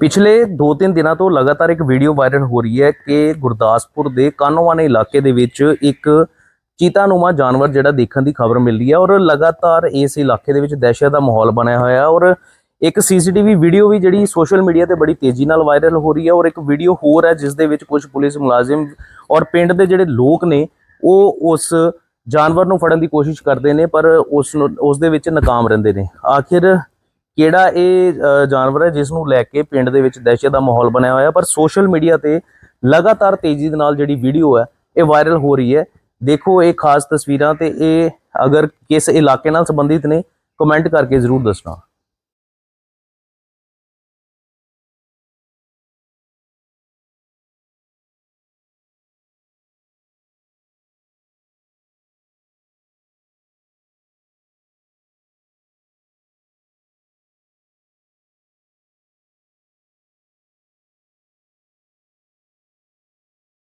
ਪਿਛਲੇ 2-3 ਦਿਨਾਂ ਤੋਂ ਲਗਾਤਾਰ ਇੱਕ ਵੀਡੀਓ ਵਾਇਰਲ ਹੋ ਰਹੀ ਹੈ ਕਿ ਗੁਰਦਾਸਪੁਰ ਦੇ ਕਾਨੋਵਾਨੇ ਇਲਾਕੇ ਦੇ ਵਿੱਚ ਇੱਕ ਚੀਤਾਨੂਮਾ ਜਾਨਵਰ ਜਿਹੜਾ ਦੇਖਣ ਦੀ ਖਬਰ ਮਿਲ ਰਹੀ ਹੈ ਔਰ ਲਗਾਤਾਰ ਇਸ ਇਲਾਕੇ ਦੇ ਵਿੱਚ ਦਹਿਸ਼ਤ ਦਾ ਮਾਹੌਲ ਬਣਿਆ ਹੋਇਆ ਹੈ ਔਰ ਇੱਕ ਸੀਸੀਟੀਵੀ ਵੀਡੀਓ ਵੀ ਜਿਹੜੀ ਸੋਸ਼ਲ ਮੀਡੀਆ ਤੇ ਬੜੀ ਤੇਜ਼ੀ ਨਾਲ ਵਾਇਰਲ ਹੋ ਰਹੀ ਹੈ ਔਰ ਇੱਕ ਵੀਡੀਓ ਹੋਰ ਹੈ ਜਿਸ ਦੇ ਵਿੱਚ ਕੁਝ ਪੁਲਿਸ ਮੁਲਾਜ਼ਮ ਔਰ ਪਿੰਡ ਦੇ ਜਿਹੜੇ ਲੋਕ ਨੇ, ਉਹ ਉਸ ਜਾਨਵਰ ਨੂੰ ਫੜਨ ਦੀ ਕੋਸ਼ਿਸ਼ ਕਰਦੇ ਨੇ ਪਰ ਉਸ ਨੂੰ, ਉਸ ਦੇ ਵਿੱਚ ਨਾਕਾਮ ਰਹਿੰਦੇ ਨੇ। ਆਖਿਰ ਕਿਹੜਾ ਇਹ ਜਾਨਵਰ ਹੈ ਜਿਸ ਨੂੰ ਲੈ ਕੇ ਪਿੰਡ ਦੇ ਵਿੱਚ ਦਹਿਸ਼ਤ ਦਾ ਮਾਹੌਲ ਬਣਿਆ ਹੋਇਆ। ਪਰ ਸੋਸ਼ਲ ਮੀਡੀਆ ਤੇ ਲਗਾਤਾਰ ਤੇਜ਼ੀ ਦੇ ਨਾਲ ਜਿਹੜੀ ਵੀਡੀਓ ਹੈ, ਇਹ ਵਾਇਰਲ ਹੋ ਰਹੀ ਹੈ। ਦੇਖੋ ਇਹ ਖਾਸ ਤਸਵੀਰਾਂ ਤੇ ਇਹ ਅਗਰ ਕਿਸ ਇਲਾਕੇ ਨਾਲ ਸੰਬੰਧਿਤ ਨੇ, ਕਮੈਂਟ ਕਰਕੇ ਜ਼ਰੂਰ ਦੱਸਣਾ।